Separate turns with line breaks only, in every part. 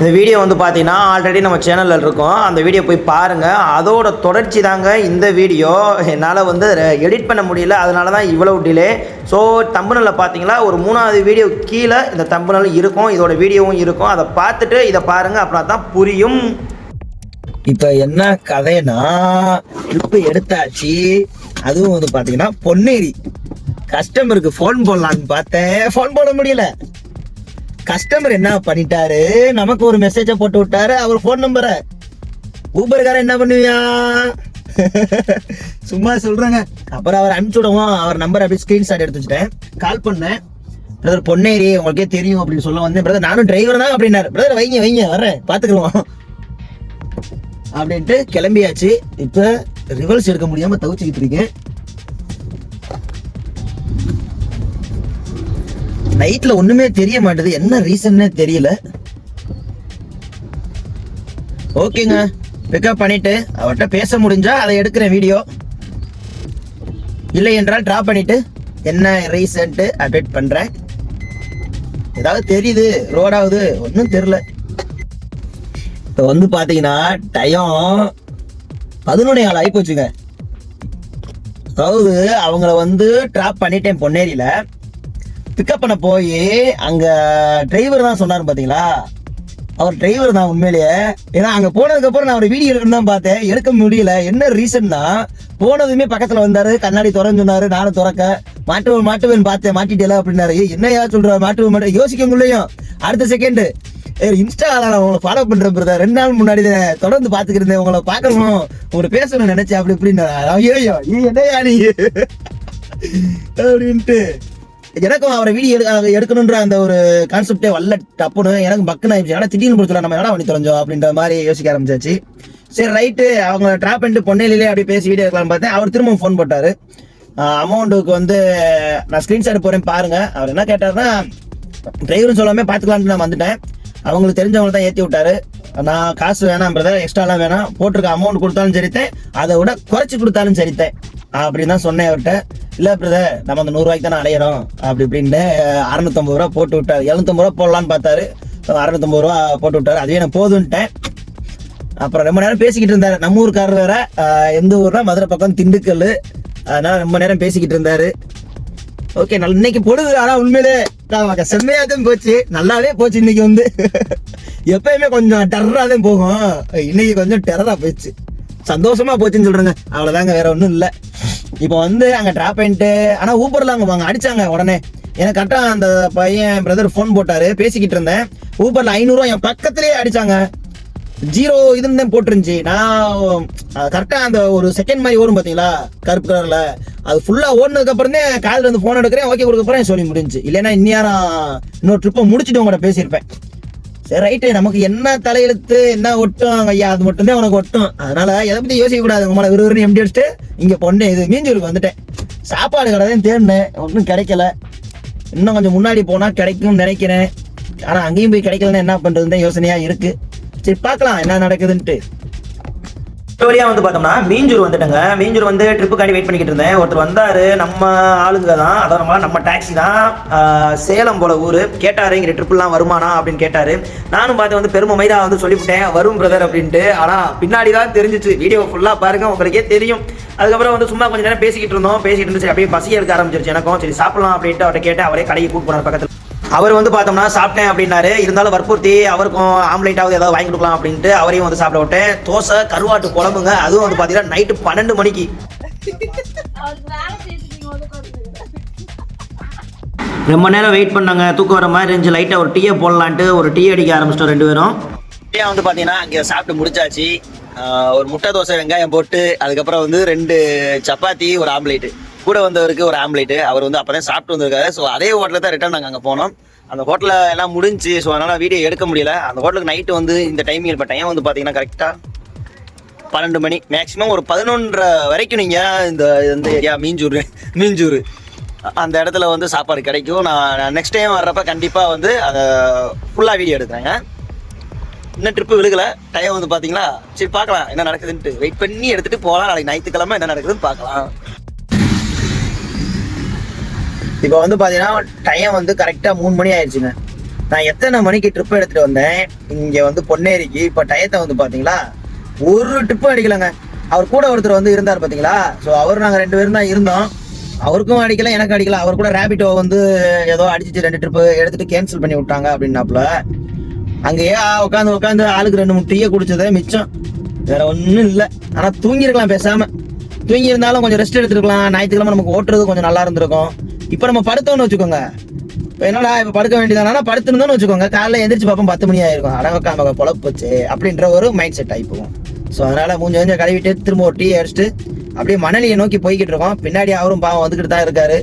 இந்த வீடியோ வந்து பார்த்தீங்கன்னா ஆல்ரெடி நம்ம சேனலில் இருக்கும். அந்த வீடியோ போய் பாருங்கள் அதோட தொடர்ச்சி தாங்க இந்த வீடியோ. என்னால் வந்து எடிட் பண்ண முடியல. அதனால தான் இவ்வளவு டிலே ஸோ தம்புநலில் பார்த்தீங்களா ஒரு மூணாவது வீடியோ கீழே இந்த தம்புநல் இருக்கும். இதோட வீடியோவும் இருக்கும். அதை பார்த்துட்டு இதை பாருங்கள் அப்படின்னா தான் புரியும். இப்போ என்ன கதைனா ட்ரிப்பு எடுத்தாச்சு. அதுவும் வந்து பார்த்தீங்கன்னா பொன்னேரி. கஸ்டமருக்கு ஃபோன் போடலான்னு பார்த்தேன். ஃபோன் போட முடியல. கஸ்டமர் என்ன பண்ணிட்டாரு? நமக்கு ஒரு மெசேஜை போட்டு விட்டாரு. அவர் ஃபோன் நம்பரை ஊபர்காரன் என்ன பண்ணுவியா? சும்மா சொல்றேங்க. அப்புறம் அவர் அனுப்பிச்சு விடுவோம் அவர் நம்பர் அப்படியே ஸ்கிரீன்ஷாட் எடுத்து வச்சுட்டேன். கால் பண்ணேன். பிரதர் பொன்னேரி உங்களுக்கே தெரியும் அப்படின்னு சொல்ல வந்தேன். பிரதர் நானும் டிரைவர் தான் அப்படின்னாரு. பிரதர் வைங்க வைங்க. வர்றேன். பார்த்துக்குருவோம் அப்படின்ட்டு கிளம்பியாச்சு. இப்போ ரிவர்ஸ் எடுக்க முடியாம தவிச்சுக்கிட்டு இருக்கேன். நைட்ல ஒண்ணுமே தெரிய மாட்டேது. என்ன ரீசன்னே தெரியல. ஓகேங்க பிக்கப் பண்ணிட்டு அவர்கிட்ட பேச முடிஞ்சா அதை எடுக்கிறேன் வீடியோ இல்லை என்றால் ட்ராப் பண்ணிட்டு என்ன ரீசன்ட்டு அப்டேட் பண்ணுறேன் ஏதாவது தெரியுது ரோடாவது ஒன்றும் தெரியல. இப்போ வந்து பார்த்தீங்கன்னா டயம் பதினொன்னே ஆள் ஆகி போச்சுங்க அதாவது அவங்கள வந்து ட்ராப் பண்ணிட்டேன் பொன்னேரியில. பிக்கப் பண்ண போய் அங்க டிரைவர் தான் சொன்னார் பாத்தீங்களா? அவர் டிரைவர் தான் உண்மையிலேயே. ஏன்னா அங்க போனதுக்கு அப்புறம் நான் ஒரு வீடியோ எடுக்கணும் தான் பார்த்தேன். எடுக்க முடியல. என்ன ரீசன்னா போனதுமே பக்கத்துல வந்தாரு. கண்ணாடி திறந்து சொன்னாரு. நானும் திறக்க. மாட்டுவன் மாட்டுவன் பார்த்தேன். மாட்டிட்டேல அப்படின்னாரு. என்னையா சொல்ற? மாட்டுவன் மாட்டு யோசிக்கங்குள்ளேயும் அடுத்த செகண்ட் இன்ஸ்டால நான் உங்களை ஃபாலோ பண்றேன் பிரதர் ரெண்டு நாள் முன்னாடி தான் தொடர்ந்து பாத்துக்கிட்டு இருந்தேன். உங்களை பார்க்கணும். உங்களை பேசணும்னு நினைச்சேன். அப்படி இப்படின்னு. ஐயோ நீ என்னையா நீ? அப்படின்ட்டு. எனக்கும் அவரை வீடியோ எடு எடுக்கணுன்ற அந்த ஒரு கான்செப்டே வல்ல டப்புன்னு. எனக்கு பக்குன்னு ஆயிடுச்சு. ஏன்னா திடீர்னு பிடிச்சல நம்ம இடம் பண்ணி தொலைஞ்சோம்? அப்படின்ற மாதிரி யோசிக்க ஆரம்பிச்சாச்சு. சரி ரைட்டு அவங்க ட்ராப் பண்ணிட்டு பொன்னையிலே அப்படியே பேசி வீடியோ எடுக்கலாம்னு பார்த்தேன். அவர் திரும்ப ஃபோன் போட்டாரு. அமௌண்ட்டுக்கு வந்து நான் ஸ்க்ரீன்ஷாட் போறேன் பாருங்க. அவர் என்ன கேட்டார்னா டிரைவர்னு சொல்லாமே பார்த்துக்கலான்ட்டு நான் வந்துட்டேன். அவங்களுக்கு தெரிஞ்சவங்க தான் ஏற்றி விட்டாரு. நான் காசு வேணாம் பிரதர் எக்ஸ்ட்ராலாம் வேணாம். போட்டிருக்க அமௌண்ட் கொடுத்தாலும் சரித்தேன். அதை விட குறைச்சி கொடுத்தாலும் சரித்தேன். அப்படின்னு தான் சொன்னேன் அவர்கிட்ட. இல்லை பிரதர் நம்ம அந்த நூறுரூவாய்க்கு தானே அலையிறோம். அப்படி இப்படின்னு அறநூத்தம்பது ரூபா போட்டு விட்டார். எழுநூத்தம்பது ரூபா போடலான்னு பார்த்தாரு. அறநூத்தம்பது ரூபா போட்டு விட்டார். அதுவே நான் போதுன்ட்டேன் அப்புறம் ரொம்ப நேரம் பேசிக்கிட்டு இருந்தாரு. நம்ம ஊருக்காரர் வேற எந்த ஊர்னா மதுரை பக்கம் திண்டுக்கல் அதனால ரொம்ப நேரம் பேசிக்கிட்டு இருந்தாரு. ஓகே நல்ல இன்னைக்கு பொழுது ஆனா உண்மையிலே நான் செம்மையா தான் போச்சு. நல்லாவே போச்சு இன்னைக்கு வந்து. எப்பயுமே கொஞ்சம் டெரரா தான் போகும். இன்னைக்கு கொஞ்சம் டெரரா போயிடுச்சு. சந்தோஷமா போச்சுன்னு சொல்றேங்க. அவ்வளவுதாங்க வேற ஒன்றும் இல்லை. இப்போ வந்து அங்கே டிராப் பண்ணிட்டு ஆனா ஊப்பரில் அங்க வாங்க அடிச்சாங்க உடனே. எனக்கு கரெக்டாக அந்த பையன் பிரதர் ஃபோன் போட்டாரு. பேசிக்கிட்டு இருந்தேன். ஊப்பரில் ஐநூறுரூவா என் பக்கத்திலேயே அடிச்சாங்க. ஜீரோ இதுன்னு தான் போட்டிருந்துச்சு. நான் கரெக்டா அந்த ஒரு செகண்ட் மாதிரி ஓடும் பாத்தீங்களா கருப்பு கலர்ல அது ஃபுல்லா ஓடுனதுக்கு அப்புறம் தான் காதுல இருந்து போன் எடுக்கிறேன். ஓகே கொடுக்க போறேன் சொல்லி முடிஞ்சு இல்லைன்னா இந்நேரம் இன்னொரு ட்ரிப்பை முடிச்சுட்டு உங்கள்கிட்ட பேசியிருப்பேன். சரி ரைட்டு நமக்கு என்ன தலையெழுத்து என்ன ஒட்டும்? ஐயா அது மட்டும்தான் உனக்கு ஒட்டும். அதனால எதை பத்தி யோசிக்க கூடாது. உங்களை விறுவிறுன்னு எம்டி அடிச்சுட்டு இங்க பொண்ணு இது மீஞ்சூருக்கு வந்துட்டேன். சாப்பாடு கடைதான் தேடினேன். ஒன்றும் கிடைக்கல. இன்னும் கொஞ்சம் முன்னாடி போனா கிடைக்கும்னு நினைக்கிறேன். ஆனா அங்கேயும் போய் கிடைக்கலன்னா என்ன பண்றதுன்னு யோசனையாக யோசனையா இருக்கு. சரி பார்க்கலாம் என்ன நடக்குதுன்ட்டு. வழியா வந்து பார்த்தோம்னா மீஞ்சூர் வந்துட்டேங்க. மீஞ்சூர் வந்து ட்ரிப்புக்காண்டி வெயிட் பண்ணிக்கிட்டு இருந்தேன். ஒருத்தர் வந்தாரு நம்ம ஆளுங்க தான். அதான் நம்ம நம்ம டாக்ஸி தான். சேலம் போல ஊர். கேட்டாரு இங்கே ட்ரிப்புலாம் வருமானா? அப்படின்னு கேட்டாரு. நானும் பார்த்து வந்து பெருமை மைதா வந்து சொல்லிவிட்டேன். வரும் பிரதர் அப்படின்ட்டு. ஆனால் பின்னாடி தான் தெரிஞ்சிச்சு. வீடியோ ஃபுல்லாக பாருங்க உங்களுக்கே தெரியும். அதுக்கப்புறம் வந்து சும்மா கொஞ்ச நேரம் பேசிக்கிட்டு இருந்தோம். பேசிக்கிட்டு இருந்துச்சு அப்படியே பசி எடுக்க ஆரம்பிச்சிருச்சு எனக்கும். சரி சாப்பிடலாம் அப்படின்ட்டு அவர்கிட்ட கேட்டு அவரே கடைக்கு கூட்டு போனார் பக்கத்தில். அவர் வந்து பார்த்தோம்னா சாப்பிட்டேன் அப்படின்னாரு. இருந்தாலும் வற்புறுத்தி அவருக்கும் ஆம்லேட்டாவது ஏதாவது வாங்கி கொடுக்கலாம் அப்படின்ட்டு அவரையும் வந்து சாப்பிட விட்டேன். தோசை கருவாட்டு குழம்புங்க. அதுவும் வந்து பார்த்தீங்கன்னா நைட்டு பன்னெண்டு மணிக்கு. ரொம்ப நேரம் வெயிட் பண்ணாங்க. தூக்கம் வர மாதிரி இருந்துச்சு. லைட்டாக ஒரு டீயை போடலான்ட்டு ஒரு டீ அடிக்க ஆரம்பிச்சிட்டோம் ரெண்டு பேரும். டீ வந்து பார்த்தீங்கன்னா இங்கே சாப்பிட்டு முடிச்சாச்சு. ஆஹ் ஒரு முட்டை தோசை வெங்காயம் போட்டு அதுக்கப்புறம் வந்து ரெண்டு சப்பாத்தி ஒரு ஆம்லேட்டு கூட வந்தவருக்கு ஒரு ஆம்லேட்டு. அவர் வந்து அப்போ தான் சாப்பிட்டு வந்திருக்காரு. ஸோ அதே ஹோட்டலில் தான் ரிட்டர்ன் நாங்கள் அங்கே போனோம். அந்த ஹோட்டலில் எல்லாம் முடிஞ்சு ஸோ அதனால் வீடியோ எடுக்க முடியல. அந்த ஹோட்டலுக்கு நைட்டு வந்து இந்த டைமிங் இப்போ டைம் வந்து பார்த்தீங்கன்னா கரெக்டாக பன்னெண்டு மணி. மேக்ஸிமம் ஒரு பதினொன்றரை வரைக்கும் நீங்கள் இந்த இந்த ஏரியா மீஞ்சூர் மீஞ்சூர் அந்த இடத்துல வந்து சாப்பாடு கிடைக்கும். நான் நெக்ஸ்ட் டைம் வர்றப்ப கண்டிப்பாக வந்து அதை ஃபுல்லாக வீடியோ எடுக்கிறேங்க. இன்னும் ட்ரிப்பு விழுகலை. டைம் வந்து பார்த்தீங்களா சரி பார்க்கலாம் என்ன நடக்குதுன்ட்டு. வெயிட் பண்ணி எடுத்துகிட்டு போகலாம் நாளைக்கு ஞாயிற்றுக்கிழமை என்ன நடக்குதுன்னு பார்க்கலாம். இப்போ வந்து பார்த்தீங்கன்னா டைம் வந்து கரெக்டாக மூணு மணி ஆயிடுச்சுங்க நான் எத்தனை மணிக்கு ட்ரிப் எடுத்துட்டு வந்தேன்? இங்க வந்து பொன்னேரிக்கு. இப்ப டயத்தை வந்து பாத்தீங்களா? ஒரு ட்ரிப்பும் அடிக்கலங்க. அவர் கூட ஒருத்தர் வந்து இருந்தார் பாத்தீங்களா? ஸோ அவர் நாங்க ரெண்டு பேரும் தான் இருந்தோம். அவருக்கும் அடிக்கல எனக்கு அடிக்கல. அவர் கூட ரேபிட்டோ வந்து ஏதோ அடிச்சிச்சு ரெண்டு ட்ரிப்பு எடுத்துட்டு கேன்சல் பண்ணி விட்டாங்க அப்படின்னாப்புல. அங்கேயே உட்காந்து உட்காந்து ஆளுக்கு ரெண்டு மூணு டீயை குடிச்சதே மிச்சம். வேற ஒன்றும் இல்லை. ஆனால் தூங்கியிருக்கலாம் பேசாம. தூங்கி இருந்தாலும் கொஞ்சம் ரெஸ்ட் எடுத்துருக்கலாம். ஞாயிற்றுக்கிழமை நமக்கு ஓட்டுறது கொஞ்சம் நல்லா இருந்திருக்கும். இப்போ நம்ம படுத்தோம்னு வச்சுக்கோங்க. இப்போ என்னடா இப்போ படுக்க வேண்டியதானா படுத்துருந்தோம்னு வச்சுக்கோங்க. காலைல எந்திரிச்சு பார்ப்போம் பத்து மணி ஆயிருக்கும். அடங்கக்காம பொழப்பு போச்சு அப்படின்ற ஒரு மைண்ட் செட் ஆகி ஸோ அதனால் மூஞ்சி கொஞ்சம் கழுவிட்டு திரும்ப ஒரு டீ அடிச்சுட்டு அப்படியே மணலியை நோக்கி போய்கிட்டு இருக்கோம். பின்னாடி அவரும் பாவம் வந்துக்கிட்டு தான் இருக்காரு.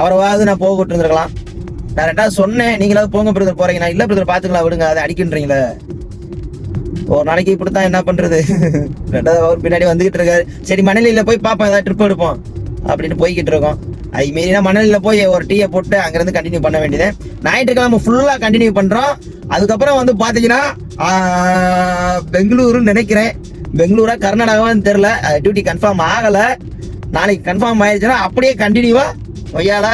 அவரவாவது நான் போக விட்டுருந்துருக்கலாம். நான் ரெண்டாவது சொன்னேன் நீங்களாவது போங்க பிரதர் போறீங்க நான் இல்ல பிரதர் பார்த்துக்கலாம் விடுங்க. அதை அடிக்கின்றீங்களே. ஒரு நாளைக்கு இப்படித்தான் என்ன பண்ணுறது ரெண்டாவது அவர் பின்னாடி வந்துக்கிட்டு இருக்காரு. சரி மணலியில் போய் பார்ப்போம் ஏதாவது ட்ரிப் எடுப்போம். அப்படின்னு போய்கிட்டு இருக்கோம். அது மீறினா மணலில போய் ஒரு டீயை போட்டு அங்கேருந்து கண்டினியூ பண்ண வேண்டியது. ஞாயிற்றுக்கிழமை ஃபுல்லாக கண்டினியூ பண்ணுறோம் அதுக்கப்புறம் வந்து பார்த்தீங்கன்னா பெங்களூருன்னு நினைக்கிறேன். பெங்களூரா கர்நாடகாவான்னு தெரில டியூட்டி கன்ஃபார்ம் ஆகலை. நாளைக்கு கன்ஃபார்ம் ஆயிடுச்சுன்னா அப்படியே கண்டினியூவாக ஒய்யால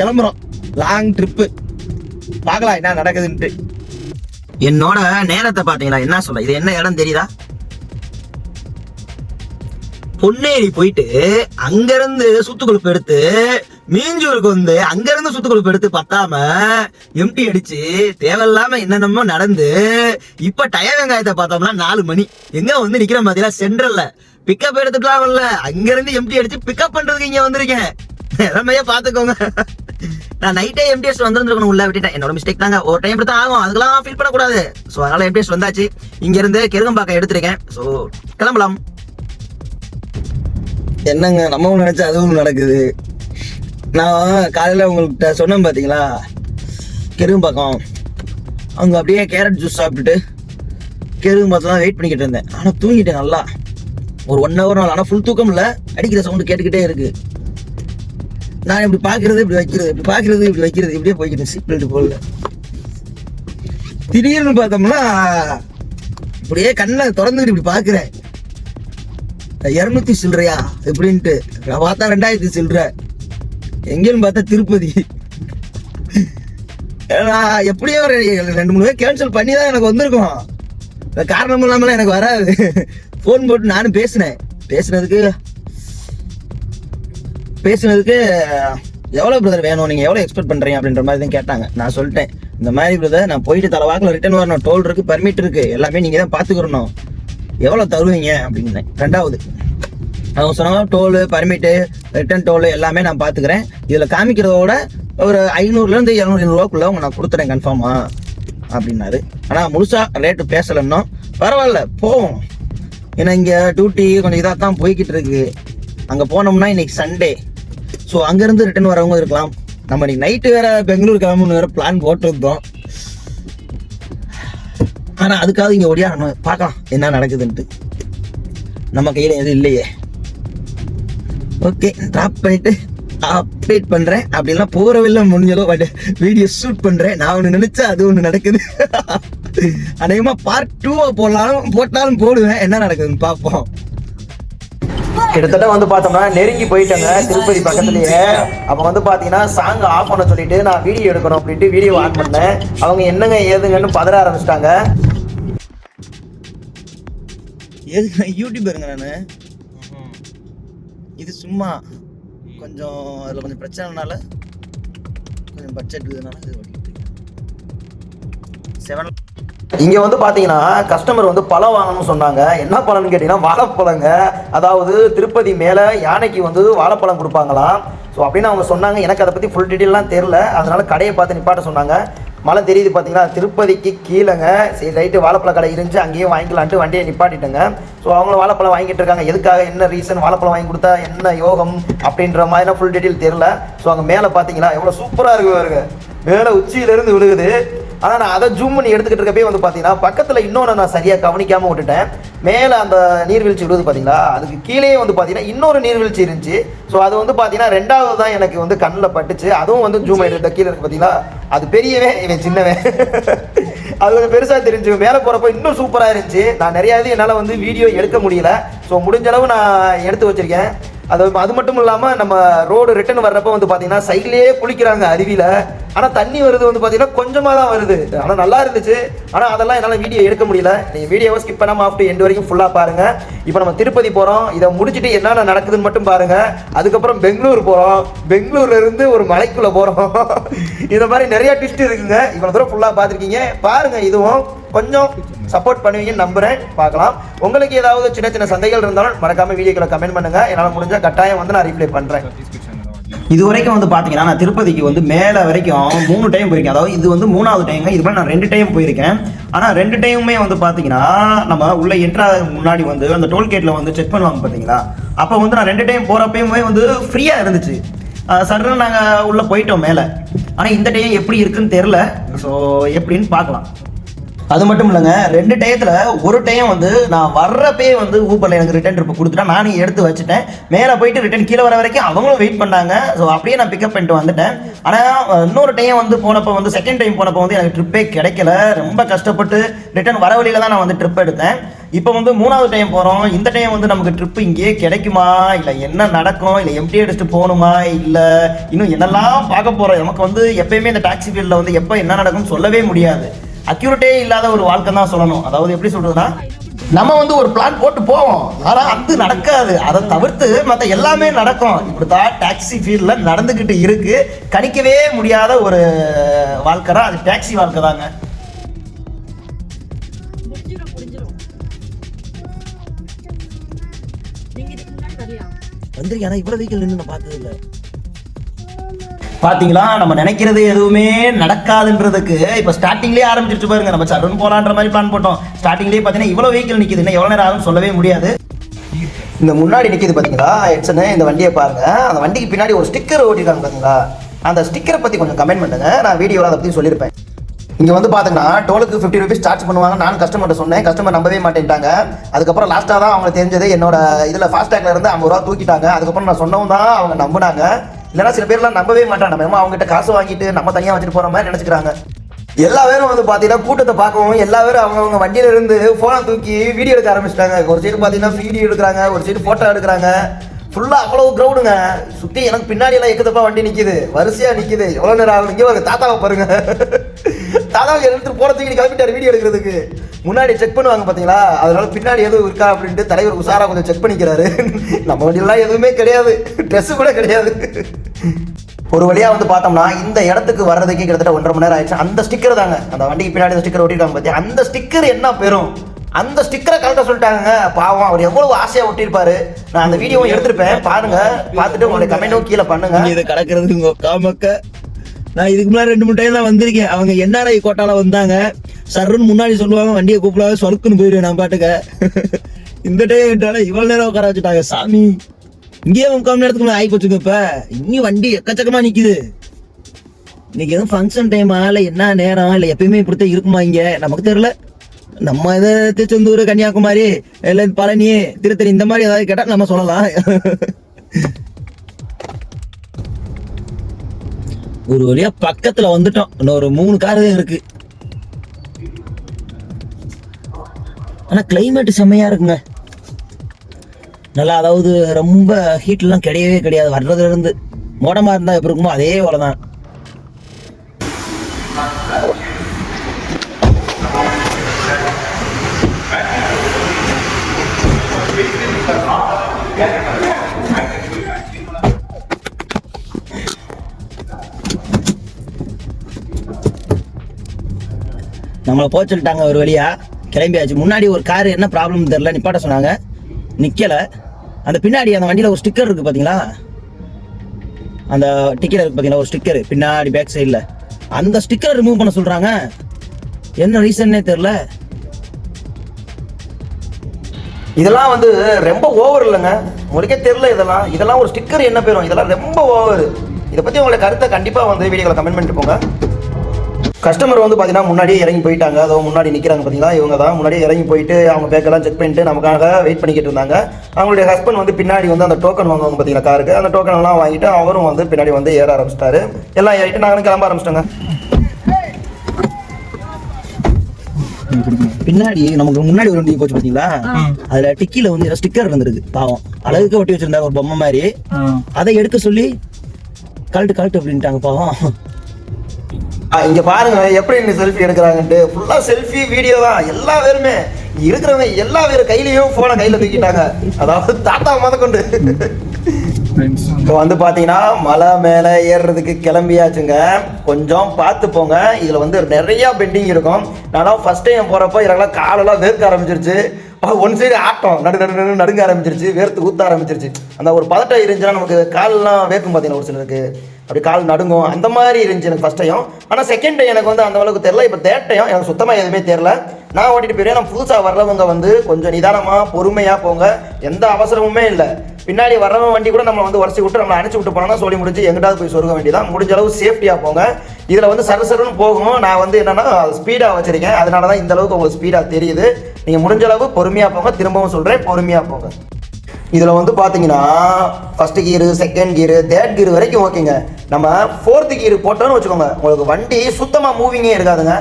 கிளம்புறோம். லாங் ட்ரிப்பு பார்க்கலாம் என்ன நடக்குதுன்ட்டு. என்னோட நேரத்தை பாத்தீங்களா என்ன சொல்ல இது என்ன இடம் தெரியுதா? பொன்னேரி போயிட்டு அங்கிருந்து சுத்துக்குழுப்பு எடுத்து மீஞ்சூருக்கு வந்து அங்கிருந்து சுத்துக்குழுப்பு எடுத்து பத்தாம எம்டி அடிச்சு தேவையில்லாம என்னென்னமோ நடந்து இப்ப டய வெங்காயத்தை பார்த்தோம்னா நாலு மணி. எங்க வந்து நிக்கிற பாத்தீங்களா சென்ட்ரல்ல பிக்கப் எடுத்துக்கலாம்ல. அங்கிருந்து எம்டி அடிச்சு பிக்கப் பண்றதுக்கு இங்க வந்திருக்கேன். எல்லாமே பாத்துக்கோங்க நான் நைட்டே எம்டிஎஸ் வந்திருந்துருக்கணும் உள்ள விட்டுட்டேன். என்னோட மிஸ்டேக் தாங்க. ஒரு டைம் தான் ஆகும். அதுக்கெல்லாம் ஃபீல் பண்ணக்கூடாது. ஸோ அதனால எம்டிஎஸ் வந்தாச்சு. இங்க இருந்து எடுத்திருக்கேன். ஸோ கிளம்பலாம். என்னங்க? நம்ம நினச்சா நினைச்சா அதுவும் நடக்குது. நான் காலையில் உங்கள்கிட்ட சொன்னேன் பார்த்தீங்களா கெரும்பாக்கம் அவங்க அப்படியே கேரட் ஜூஸ் சாப்பிட்டுட்டு கெரும்பாக்கம் வெயிட் பண்ணிக்கிட்டு இருந்தேன். ஆனால் தூங்கிட்டேன் நல்லா. ஒரு ஒன் ஹவர் நாள். ஆனால் ஃபுல் தூக்கம் இல்லை. அடிக்கிற சவுண்டு கேட்டுக்கிட்டே இருக்குது நான் இப்படி பார்க்குறது இப்படி வைக்கிறது இப்படி பார்க்குறது இப்படி வைக்கிறது. இப்படியே போய்க்கிட்டு சீட் பெல்ட் போடல. திடீர்னு பார்த்தோம்னா இப்படியே கண்ணை திறந்துக்கிட்டு இப்படி பார்க்குறேன் இரநூத்தி சில்லறையா? எப்படின்ட்டு? நான் பார்த்தா ரெண்டாயிரத்தி சில்லற. எங்கேன்னு பார்த்தா திருப்பதி. நான் எப்படியோ ஒரு ரெண்டு மூணு பேர் கேன்சல் பண்ணி தான் எனக்கு வந்திருக்கும். இந்த காரணம் இல்லாமலாம் எனக்கு வராது. ஃபோன் போட்டு நானும் பேசினேன். பேசுனதுக்கு பேசுனதுக்கு எவ்வளோ பிரதர் வேணும்? நீங்கள் எவ்வளோ எக்ஸ்பெக்ட் பண்ணுறீங்க அப்படின்ற மாதிரி தான் கேட்டாங்க. நான் சொல்லிட்டேன். இந்த மாதிரி பிரதர் நான் போயிட்டு தலை வாக்கில் ரிட்டர்ன் வரணும். டோல் இருக்குது பர்மிட் இருக்குது எல்லாமே நீங்கள் தான் பார்த்துக்கிறணும். எவ்வளோ தருவீங்க அப்படின்னேன் ரெண்டாவது அவங்க சொன்னாங்க டோலு பர்மிட்டு ரிட்டர்ன் டோலு எல்லாமே நான் பார்த்துக்கிறேன் இதில் காமிக்கிறதோட ஒரு ஐநூறுலேருந்து இரநூறு ரூபாக்குள்ள உங்க நான் கொடுத்துறேன் கன்ஃபார்மா அப்படின்னாரு. ஆனால் முழுசாக ரேட்டு பேசலைன்னோ பரவாயில்ல போவோம். ஏன்னா இங்கே டியூட்டி கொஞ்சம் இதாக தான் போய்கிட்டு இருக்கு. அங்கே போனோம்னா இன்னைக்கு சண்டே ஸோ அங்கேருந்து ரிட்டர்ன் வரவங்க இருக்கலாம். நம்ம இன்னைக்கு நைட்டு வேற பெங்களூர் கிளம்புன்னு வேற பிளான் போட்டிருந்தோம். ஆனால் அதுக்காக இங்கே ஒடியாடணும் பார்க்கலாம் என்ன நடக்குதுன்ட்டு. நம்ம கையில் எதுவும் இல்லையே. ஓகே ட்ராப் பண்ணிட்டு அப்டேட் பண்றேன். அப்படிலாம் போற வெளில முடிஞ்சதோ பட் வீடியோ ஷூட் பண்றேன். நான் ஒன்று நினைச்சா அது ஒன்று நடக்குது. அநேகமா பார்ட் டூவை போடலாம் போட்டாலும் போடுவேன். என்ன நடக்குதுன்னு பார்ப்போம். கிட்டத்தட்ட வந்து பார்த்தோம்னா நெருங்கி போயிட்டேங்க திருப்பதி பக்கத்துலயே. அப்போ வந்து பார்த்தீங்கன்னா சாங் ஆஃப் பண்ண சொல்லிட்டு நான் வீடியோ எடுக்கணும் அப்படின்ட்டு வீடியோ ஆன் பண்ணேன். அவங்க என்னங்க ஏதுங்கன்னு பதற ஆரம்பிச்சிட்டாங்க. எதுங்க யூடியூபருங்க நான். இது சும்மா கொஞ்சம் அதில் கொஞ்சம் பிரச்சனைனால கொஞ்சம் பட்ஜெட் இதனால இது ஓடிட்டு இருக்கு செவன் இங்கே வந்து பார்த்தீங்கன்னா கஸ்டமர் வந்து பழம் வாங்கணும்னு சொன்னாங்க. என்ன பழம்னு கேட்டிங்கன்னா வாழைப்பழங்க. அதாவது திருப்பதி மேலே யானைக்கு வந்து வாழைப்பழம் கொடுப்பாங்களாம். ஸோ அப்படின்னு அவங்க சொன்னாங்க. எனக்கு அதை பற்றி ஃபுல் டீட்டெயிலாம் தெரில அதனால கடையை பார்த்து நிப்பாட்ட சொன்னாங்க. மழை தெரியுது பார்த்தீங்களா திருப்பதிக்கு கீழேங்க. சரி ரைட்டு வாழைப்பழ கடை இருந்துச்சு. அங்கேயும் வாங்கிக்கலான்ட்டு வண்டியை நிப்பாட்டிட்டேங்க. ஸோ அவங்களும் வாழைப்பழம் வாங்கிட்டு இருக்காங்க. எதுக்காக என்ன ரீசன் வாழைப்பழம் வாங்கி கொடுத்தா என்ன யோகம்? அப்படின்ற மாதிரிலாம் ஃபுல் டீட்டெயில் தெரில ஸோ அங்கே மேலே பார்த்தீங்கன்னா எவ்வளோ சூப்பராக இருக்கு பாருங்க. மேலே உச்சியிலேருந்து விழுகுது. ஆனால் நான் அதை ஜூம் பண்ணி எடுத்துக்கிட்டு இருக்கப்பே வந்து பார்த்தீங்கன்னா பக்கத்தில் இன்னொன்று நான் சரியாக கவனிக்காமல் விட்டுட்டேன். மேலே அந்த நீர்வீழ்ச்சி விடுவது பார்த்தீங்களா அதுக்கு கீழே வந்து பார்த்தீங்கன்னா இன்னொரு நீர்வீழ்ச்சி இருந்துச்சு. ஸோ அது வந்து பார்த்தீங்கன்னா ரெண்டாவது தான் எனக்கு வந்து கண்ணில் பட்டுச்சு. அதுவும் வந்து ஜூம் எடுத்த கீழே இருக்கு பார்த்தீங்களா அது பெரியவன் இவன் சின்னவன். அது கொஞ்சம் பெருசாக தெரிஞ்சு மேலே போகிறப்ப இன்னும் சூப்பராக இருந்துச்சு. நான் நிறையா இது என்னால் வந்து வீடியோ எடுக்க முடியல. ஸோ முடிஞ்ச அளவு நான் எடுத்து வச்சிருக்கேன். அது அது மட்டும் இல்லாமல் நம்ம ரோடு ரிட்டர்ன் வர்றப்போ வந்து பார்த்தீங்கன்னா சைட்லேயே குளிக்கிறாங்க அருவியில். ஆனால் தண்ணி வருது வந்து பார்த்தீங்கன்னா கொஞ்சமாக தான் வருது. ஆனால் நல்லா இருந்துச்சு. ஆனால் அதெல்லாம் என்னால் வீடியோ எடுக்க முடியல. நீங்கள் வீடியோவை ஸ்கிப் பண்ணாமல் ஆஃப்டர் எண்டு வரைக்கும் ஃபுல்லாக பாருங்கள் இப்போ நம்ம திருப்பதி போகிறோம் இதை முடிச்சுட்டு என்னென்ன நடக்குதுன்னு மட்டும் பாருங்கள் அதுக்கப்புறம் பெங்களூர் போகிறோம் பெங்களூர்லேருந்து ஒரு மலைக்குள்ளே போகிறோம் இந்த மாதிரி நிறைய ட்விஸ்ட் இருக்குங்க. இவ்வளோ தூரம் ஃபுல்லாக பார்த்துருக்கீங்க. பாருங்கள் இதுவும் கொஞ்சம் சப்போர்ட் பண்ணுவீங்கன்னு நம்புகிறேன் பார்க்கலாம். உங்களுக்கு ஏதாவது சின்ன சின்ன சந்தைகள் இருந்தாலும் மறக்காமல் வீடியோக்களை கமெண்ட் பண்ணுங்கள் என்னால் முடிஞ்ச கட்டாயம் வந்து நான் ரீப்ளை பண்ணுறேன் இது வரைக்கும் வந்து பார்த்தீங்கன்னா நான் திருப்பதிக்கு வந்து மேலே வரைக்கும் மூணு டைம் போயிருக்கேன். அதாவது இது வந்து மூணாவது டைம் இது மாதிரி நான் ரெண்டு டைம் போயிருக்கேன். ஆனால் ரெண்டு டைமுமே வந்து பார்த்தீங்கன்னா நம்ம உள்ள என்ட்ரா முன்னாடி வந்து அந்த டோல்கேட்டில் வந்து செக் பண்ணுவாங்க பார்த்தீங்களா அப்போ வந்து நான் ரெண்டு டைம் போகிறப்பயுமே வந்து ஃப்ரீயாக இருந்துச்சு. சடனாக நாங்கள் உள்ளே போயிட்டோம் மேலே. ஆனால் இந்த டைம் எப்படி இருக்குன்னு தெரில ஸோ எப்படின்னு பார்க்கலாம். அது மட்டும் இல்லைங்க ரெண்டு டயத்தில் ஒரு டைம் வந்து நான் வர்றப்பே வந்து ஊப்பரில் எனக்கு ரிட்டர்ன் ட்ரிப் கொடுத்துட்டா நானே எடுத்து வச்சுட்டேன். மேலே போயிட்டு ரிட்டர்ன் கீழே வர வரைக்கும் அவங்களும் வெயிட் பண்ணாங்க. ஸோ அப்படியே நான் பிக்கப் பண்ணிட்டு வந்துட்டேன். ஆனால் இன்னொரு டைம் வந்து போனப்போ வந்து செகண்ட் டைம் போனப்போ வந்து எனக்கு ட்ரிப்பே கிடைக்கல. ரொம்ப கஷ்டப்பட்டு ரிட்டர்ன் வர வழியில் தான் நான் வந்து ட்ரிப் எடுத்தேன். இப்போ வந்து மூணாவது டைம் போகிறோம் இந்த டைம் வந்து நமக்கு ட்ரிப் இங்கேயே கிடைக்குமா? இல்லை என்ன நடக்கும்? இல்லை எம்டி அடிச்சுட்டு போகணுமா? இல்லை இன்னும் என்னெல்லாம் பார்க்க போகிறோம் நமக்கு வந்து எப்பயுமே இந்த டாக்ஸி ஃபீல்டில் வந்து எப்போ என்ன நடக்கும்னு சொல்லவே முடியாது. அக்யூரேட்டே இல்லாத ஒரு வாழ்க்கை தான் சொல்லணும். அதாவது எப்படி சொல்றதுன்னா நம்ம வந்து ஒரு பிளான் போட்டு போவோம். ஆனா அது நடக்காது. அதை தவிர்த்து மற்ற எல்லாமே நடக்கும். இப்படித்தான் டாக்ஸி ஃபீல்டில் நடந்துக்கிட்டு இருக்கு. கணிக்கவே முடியாத ஒரு வாழ்க்கை தான். அது டாக்ஸி வாழ்க்கை தாங்க. வந்திருக்கேன் ஆனால் இவ்வளோ வெஹிக்கிள் நின்று நான் பார்த்தது பார்த்தீங்களா பாத்தீங்களா? நம்ம நினைக்கிறது எதுவுமே நடக்காதுன்றதுக்கு இப்போ ஸ்டார்டிங்லேயே ஆரம்பிச்சிட்டு பாருங்க. நம்ம சருன்னு போலான்ற மாதிரி பிளான் போட்டோம். ஸ்டார்டிங்லேயே பார்த்தீங்கன்னா இவ்வளோ வெஹிக்கிள் நிற்கிது இன்னும் எவ்வளோ நேரம் ஆகும் சொல்லவே முடியாது. இந்த முன்னாடி நிற்கிது பார்த்தீங்களா எட்சனு இந்த வண்டியை பாருங்க. அந்த வண்டிக்கு பின்னாடி ஒரு ஸ்டிக்கர் ஓட்டிருக்காங்க பார்த்தீங்களா அந்த ஸ்டிக்கரை பற்றி கொஞ்சம் கமெண்ட் பண்ணுங்க. நான் வீடியோவில் அதை பற்றி சொல்லியிருப்பேன் இங்கே வந்து பார்த்தீங்கன்னா டோலுக்கு ஃபிஃப்டி ருபீஸ் சார்ஜ் பண்ணுவாங்க. நான் கஸ்டமர்கிட்ட சொன்னேன். கஸ்டமர் நம்பவே மாட்டேன்ட்டாங்க. அதுக்கப்புறம் லாஸ்ட்டாக தான் அவங்க தெரிஞ்சது என்னோட இதில் ஃபாஸ்டேக்ல இருந்து ஐம்பது ரூபா தூக்கிட்டாங்க. அதுக்கப்புறம் நான் சொன்னவும் தான் அவங்க நம்பினாங்க. இல்லைன்னா சில பேர்லாம் நம்பவே மாட்டாங்க. நம்ம அவங்ககிட்ட காசு வாங்கிட்டு நம்ம தனியாக வச்சுட்டு போகிற மாதிரி நினச்சிக்கிறாங்க. எல்லா பேரும் வந்து பார்த்தீங்கன்னா கூட்டத்தை பார்க்கவும் எல்லா பேரும் அவங்கவுங்க வண்டியில இருந்து ஃபோனை தூக்கி வீடியோ எடுக்க ஆரம்பிச்சிட்டாங்க. ஒரு சைடு பார்த்தீங்கன்னா வீடியோ எடுக்கிறாங்க ஒரு சைடு ஃபோட்டோ எடுக்கிறாங்க. ஃபுல்லாக அவ்வளோ க்ரௌடுங்க சுற்றி எனக்கு பின்னாடி எல்லாம் எக்கத்தப்பா வண்டி நிற்கிது வரிசையாக நிற்கிது எவ்வளோ நேரம் ஆகும் இங்கே ஒரு தாத்தாவை பாருங்க. தாதா எடுத்துட்டு போன தூக்கி கிளம்பிட்டார் வீடியோ எடுக்கிறதுக்கு. முன்னாடி செக் பண்ணுவாங்க பார்த்தீங்களா அதனால பின்னாடி எதுவும் இருக்கா அப்படின்ட்டு தலைவர் உஷாரா கொஞ்சம் செக் பண்ணிக்கிறாரு. நம்ம வண்டியெல்லாம் எதுவுமே கிடையாது. ட்ரெஸ்ஸு கூட கிடையாது. ஒரு வழியா வந்து பார்த்தோம்னா இந்த இடத்துக்கு வர்றதுக்கே கிட்டத்தட்ட ஒன்றரை மணி நேரம் ஆயிடுச்சு. அந்த ஸ்டிக்கர் தாங்க. அந்த வண்டிக்கு பின்னாடி அந்த ஸ்டிக்கர் ஒட்டிருக்காங்க பார்த்தியா அந்த ஸ்டிக்கர் என்ன பெறும் அந்த ஸ்டிக்கரை கரெக்டாக சொல்லிட்டாங்க பாவம் அவர் எவ்வளவு ஆசையா ஒட்டியிருப்பாரு. நான் அந்த வீடியோவும் எடுத்திருப்பேன். பாருங்க பார்த்துட்டு உங்களுடைய கமெண்ட்டும் கீழே பண்ணுங்க.
இதை கடக்கிறது காமக்க. நான் இதுக்கு முன்னாடி ரெண்டு மூணு டைம் தான் வந்திருக்கேன். அவங்க என்ஆர்ஐ கோட்டால வந்தாங்க? சர்ன்னு முன்னாடி சொல்லுவாங்க வண்டியை கூப்பிடாத சொலுக்குன்னு போயிடுவேன் நான் பாட்டுக்க. இந்த டைம் விட்டால இவ்வளவு நேரம் உட்கார வச்சுட்டாங்க. சாமி இங்கேயே முக்கால் மணி நேரத்துக்கு ஆகி போச்சுங்க இப்ப. இன்னும் வண்டி எக்கச்சக்கமா நிக்குது. இன்னைக்கு எதுவும் ஃபங்க்ஷன் டைமா இல்ல என்ன நேரம்? இல்ல எப்பயுமே இப்படித்தான் இருக்குமா இங்க? நமக்கு தெரியல. நம்ம இதை திருச்செந்தூர் கன்னியாகுமரி இல்ல பழனி திருத்தணி இந்த மாதிரி ஏதாவது கேட்டா நம்ம சொல்லலாம். ஒரு வழியா பக்கத்துல வந்துட்டோம். இன்னும் ஒரு மூணு கார் தான் இருக்கு. ஆனா கிளைமேட் செம்மையா இருக்குங்க. நல்லா அதாவது ரொம்ப ஹீட்லாம் கிடையவே கிடையாது. வர்றதுல இருந்து மோடமா இருந்தா எப்படி இருக்குமோ அதே போலதான். நம்மளை போக சொல்லிட்டாங்க ஒரு வழியா. கிளம்பியாச்சு. முன்னாடி ஒரு கார் என்ன ப்ராப்ளம் தெரில நிப்பாட்ட சொன்னாங்க. நிக்கல. அந்த பின்னாடி அந்த வண்டியில ஒரு ஸ்டிக்கர் இருக்கு பாத்தீங்களா? அந்த டிக்கெட் இருக்கு பாத்தீங்களா? ஒரு ஸ்டிக்கர் பின்னாடி பேக் சைடில் அந்த ஸ்டிக்கரை ரிமூவ் பண்ண சொல்றாங்க. என்ன ரீசன்னே தெரில
இதெல்லாம் வந்து ரொம்ப ஓவர் இல்லைங்க. உங்களுக்கே தெரில இதெல்லாம். இதெல்லாம் ஒரு ஸ்டிக்கர் என்ன பேரும்? இதெல்லாம் ரொம்ப ஓவர் இதை பற்றி உங்களை கருத்தை கண்டிப்பாக வந்து வீடியோவில் கமெண்ட் பண்ணிட்டு போங்க. கஸ்டமர் வந்து பார்த்தீங்கன்னா முன்னாடியே இறங்கி போயிட்டாங்க. அதோ முன்னாடி நிற்கிறாங்க பார்த்தீங்களா இவங்க தான் முன்னாடியே இறங்கி போயிட்டு அவங்க பேக்கெல்லாம் செக் பண்ணிட்டு நமக்காக வெயிட் பண்ணிக்கிட்டு இருந்தாங்க. அவங்களுடைய ஹஸ்பண்ட் வந்து பின்னாடி வந்து அந்த டோக்கன் வாங்குவாங்க பார்த்தீங்களா காருக்கு அந்த டோக்கன் எல்லாம் வாங்கிட்டு அவரும் வந்து பின்னாடி வந்து ஏற ஆரம்பிச்சிட்டாரு. எல்லாம் ஏறிட்டு நாங்களும் கிளம்ப ஆரம்பிச்சிட்டோங்க.
பின்னாடி நமக்கு முன்னாடி ஒரு வண்டி போச்சு பாத்தீங்களா? அதுல டிக்கில வந்து ஸ்டிக்கர் இருந்திருக்கு பாவம். அழகுக்கு ஒட்டி வச்சிருந்தாங்க ஒரு பொம்மை மாதிரி. அதை எடுக்க சொல்லி கழட்டு கழட்டு அப்படின்ட்டாங்க பாவம்.
இங்க பாருங்க எப்படி இந்த செல்ஃபி எடுக்கிறாங்கன்ட்டு. ஃபுல்லா செல்ஃபி வீடியோ தான். எல்லா பேருமே. இருக்கிறவங்க எல்லா பேர் கையிலயும் போனை கையில தூக்கிட்டாங்க. அதாவது தாத்தா முத கொண்டு இப்போ வந்து பாத்தீங்கன்னா மலை மேல ஏறுறதுக்கு கிளம்பியாச்சுங்க. கொஞ்சம் பார்த்து போங்க. இதுல வந்து நிறைய பெண்டிங் இருக்கும். நானும் ஃபர்ஸ்ட் டைம் போறப்போ எனக்கெல்லாம் காலெல்லாம் வேர்க்க ஆரம்பிச்சிருச்சு. ஒன் சைடு ஆட்டம். நடு நடு நடு நடுங்க ஆரம்பிச்சிருச்சு. வேர்த்து ஊத்த ஆரம்பிச்சிருச்சு. அந்த ஒரு பதட்டம் இருந்துச்சுன்னா நமக்கு கால்லாம் வேர்க்கும் பார்த்தீங்கன்னா ஒரு சிலருக்கு? அப்படி கால் நடுங்கும். அந்த மாதிரி இருந்துச்சு எனக்கு ஃபஸ்ட் டைம் ஆனால் செகண்ட் டைம் எனக்கு வந்து அந்த அளவுக்கு தெரில இப்போ தேர்ட் டைம் எனக்கு சுத்தமாக எதுவுமே தெரில நான் ஓட்டிட்டு போயிருக்கேன் நான் புதுசாக வர்றவங்க வந்து கொஞ்சம் நிதானமாக பொறுமையாக போங்க. எந்த அவசரமுமே இல்லை. பின்னாடி வர்றவன் வண்டி கூட நம்ம வந்து உரசி விட்டு நம்ம அணைச்சி விட்டு போனோம்னா சொல்லி முடிச்சு எங்கிட்டாவது போய் சொருக வேண்டியதான் முடிஞ்ச அளவு சேஃப்டியாக போங்க. இதில் வந்து சரு சருன்னு போகும். நான் வந்து என்னென்னா ஸ்பீடாக வச்சுருக்கேன். அதனால தான் இந்த அளவுக்கு உங்களுக்கு ஸ்பீடாக தெரியுது. நீங்கள் முடிஞ்ச அளவு பொறுமையாக போங்க. திரும்பவும் சொல்கிறேன் பொறுமையாக போங்க. இதில் வந்து பார்த்தீங்கன்னா first gear second gear third gear வரைக்கும் ஓகேங்க நம்ம ஃபோர்த்து கீரு போட்டோன்னு வச்சுக்கோங்க. உங்களுக்கு வண்டி சுத்தமாக மூவிங்கே இருக்காதுங்க.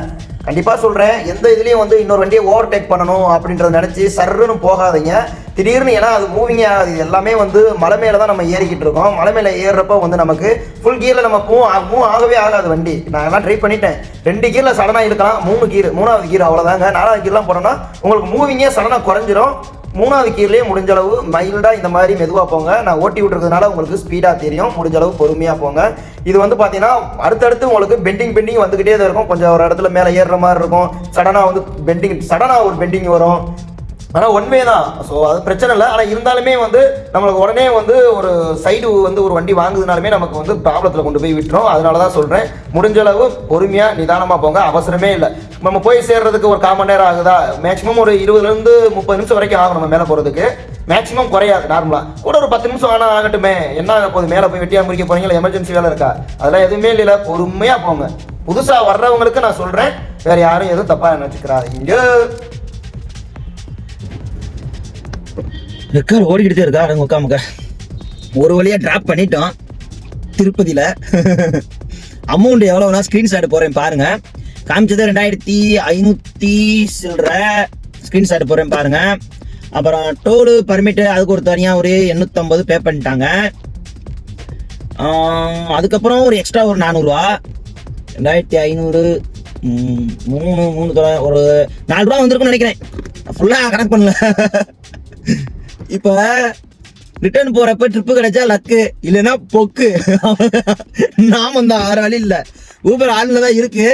கண்டிப்பாக சொல்கிறேன் எந்த இதுலேயும் வந்து இன்னொரு வண்டியை ஓவர்டேக் பண்ணணும் அப்படின்றத நினச்சி சர்ருன்னு போகாதீங்க. திடீர்னு ஏன்னா அது மூவிங்கே ஆகாது. எல்லாமே வந்து மலை மேலே தான் நம்ம ஏறிக்கிட்டு இருக்கோம். மலை மேலே ஏறுறப்போ வந்து நமக்கு ஃபுல் கீரில் நம்ம மூவ் மூவ் ஆகவே ஆகாது வண்டி. நான் எல்லாம் ட்ரை பண்ணிட்டேன். ரெண்டு கீரில் சடனாக இருக்கலாம். மூணு கீர் மூணாவது கீர் அவ்வளோதாங்க நாலாவது கீர்லாம் போனோம்னா உங்களுக்கு மூவிங்கே சடனாக குறைஞ்சிரும். மூணாவது கீர்லேயே முடிஞ்ச அளவு மைல்டாக இந்த மாதிரி மெதுவாக போங்க. நான் ஓட்டி விட்டுருக்கிறதுனால உங்களுக்கு ஸ்பீடாக தெரியும். முடிஞ்ச அளவு பொறுமையாக போங்க. இது வந்து பார்த்தீங்கன்னா அடுத்தடுத்து உங்களுக்கு பெண்டிங் பெண்டிங் வந்துக்கிட்டே தான் இருக்கும். கொஞ்சம் ஒரு இடத்துல மேலே ஏறுற மாதிரி இருக்கும். சடனாக வந்து பெண்டிங் சடனாக ஒரு பெண்டிங் வரும். ஆனால் ஒன்மே தான். ஸோ அது பிரச்சனை இல்லை. ஆனால் இருந்தாலுமே வந்து நம்மளுக்கு உடனே வந்து ஒரு சைடு வந்து ஒரு வண்டி வாங்குதுனாலுமே நமக்கு வந்து ப்ராப்ளத்தில் கொண்டு போய் விட்டுரும். அதனால தான் சொல்கிறேன் முடிஞ்ச அளவு பொறுமையாக நிதானமாக போங்க. அவசரமே இல்லை. நம்ம போய் சேர்றதுக்கு ஒரு கால் மணி நேரம் ஆகுதா? மேக்ஸிமம் ஒரு இருபதுலேருந்து முப்பது நிமிஷம் வரைக்கும் ஆகும் நம்ம மேலே போகிறதுக்கு மேக்ஸிமம் குறையாது நார்மலாக கூட ஒரு பத்து நிமிஷம் ஆனால் ஆகட்டுமே. என்ன ஆக போகுது? மேலே போய் வெட்டியாக முடிக்க போகிறீங்களா எமர்ஜென்சி வேலை இருக்கா? அதெல்லாம் எதுவுமே இல்லை பொறுமையாக போங்க. புதுசாக வர்றவங்களுக்கு நான் சொல்கிறேன் வேறு யாரும் எதுவும் தப்பாக நினச்சிக்கிறாதீங்க. ரெக்கார்டு ஓடிக்கிட்டே இருக்கா? அடங்க உட்காமுக்க ஒரு வழியாக ட்ராப் பண்ணிட்டோம். திருப்பதியில். அமௌண்ட் எவ்வளோனா ஸ்க்ரீன்ஷாட் போகிறேன் பாருங்க. காமிச்சது ரெண்டாயிரத்தி ஐநூற்றி சில்லற ஸ்க்ரீன்ஷாட் போகிறேன் பாருங்க. அப்புறம் டோலு பர்மிட்டு அதுக்கு ஒரு தனியாக ஒரு எண்ணூற்றம்பது பே பண்ணிட்டாங்க. அதுக்கப்புறம் ஒரு எக்ஸ்ட்ரா ஒரு நானூறுரூவா ரெண்டாயிரத்தி ஐநூறு மூணு மூணு தொள்ளா- ஒரு நாலு ரூபா வந்திருக்கும்னு நினைக்கிறேன். ஃபுல்லாக கணக்கு பண்ணல. இப்போ ரிட்டர்ன் போறப்ப ட்ரிப்பு கிடைச்சா லக்கு இல்லைன்னா பொக்கு. நாம தான் ஆறு வழி இல்லை. ஊபர் ஆளில் தான் இருக்கு.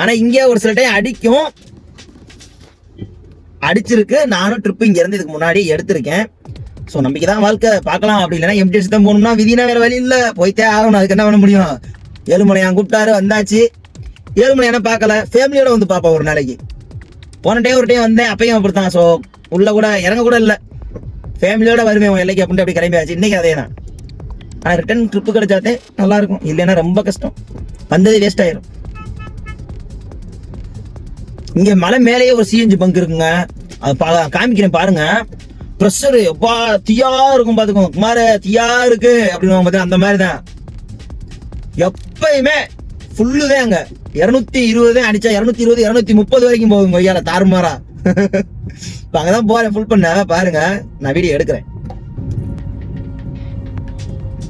ஆனால் இங்கே ஒரு சில டைம் அடிக்கும். அடிச்சிருக்கு. நானும் ட்ரிப்பு இங்க இருந்து இதுக்கு முன்னாடி எடுத்திருக்கேன். ஸோ நம்பிக்கை தான் வாழ்க்கை. பார்க்கலாம். அப்படி இல்லைன்னா எம்டிஎஸ் தான் போகணும்னா விதினா வேற வழி இல்லை. போய்த்தே ஆகணும். அதுக்கு என்ன பண்ண முடியும்? ஏழுமலையான் கூப்பிட்டாரு வந்தாச்சு. ஏழுமலையான பார்க்கல? ஃபேமிலியோட வந்து பார்ப்பேன் ஒரு நாளைக்கு. போன டைம் ஒரு டைம் வந்தேன். அப்பயும் அப்படித்தான். ஸோ உள்ள கூட இறங்க கூட இல்லை. ஃபேமிலியோட வருவேன் உன் எல்லைக்கு அப்படின்ட்டு அப்படி கிளம்பியாச்சு. இன்னைக்கு அதே தான். ஆனால் ரிட்டர்ன் ட்ரிப்பு கிடைச்சாதே நல்லா இருக்கும் இல்லைன்னா ரொம்ப கஷ்டம். வந்தது வேஸ்ட் ஆயிரும். இங்கே மலை மேலேயே ஒரு சிஎன்ஜி பங்க் இருக்குங்க. அது பா காமிக்கிறேன் பாருங்க. ப்ரெஷர் எப்பா தீயா இருக்கும் பார்த்துக்கோங்க குமார தீயா இருக்கு. அப்படின்னு பார்த்தா அந்த மாதிரி தான். எப்பயுமே ஃபுல்லு தான் அங்கே. இருநூத்தி இருபது அடிச்சா இருநூத்தி இருபது இருநூத்தி முப்பது வரைக்கும் போகும் கொய்யால தாறுமாறா. இப்ப அங்கதான் போறேன் ஃபுல் பண்ண. பாருங்க நான் வீடியோ எடுக்கிறேன்.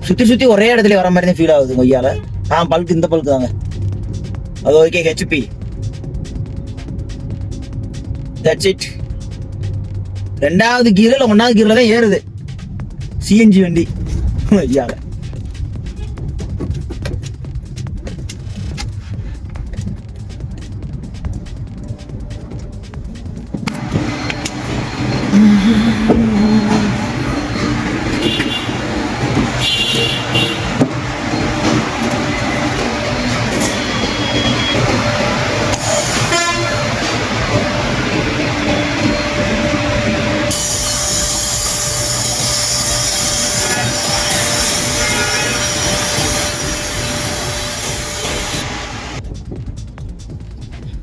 சுத்தி சுத்தி ஒரே இடத்துல வர மாதிரி தான் ஃபீல் ஆகுது கொய்யால ஆ பல்க் இந்த பல்க் தாங்க. அது ஓகே ஹெச்பி தட்ஸ் இட் ரெண்டாவது கீரில் ஒன்றாவது கீரில் தான் ஏறுது. சிஎன்ஜி வண்டி. ஐயால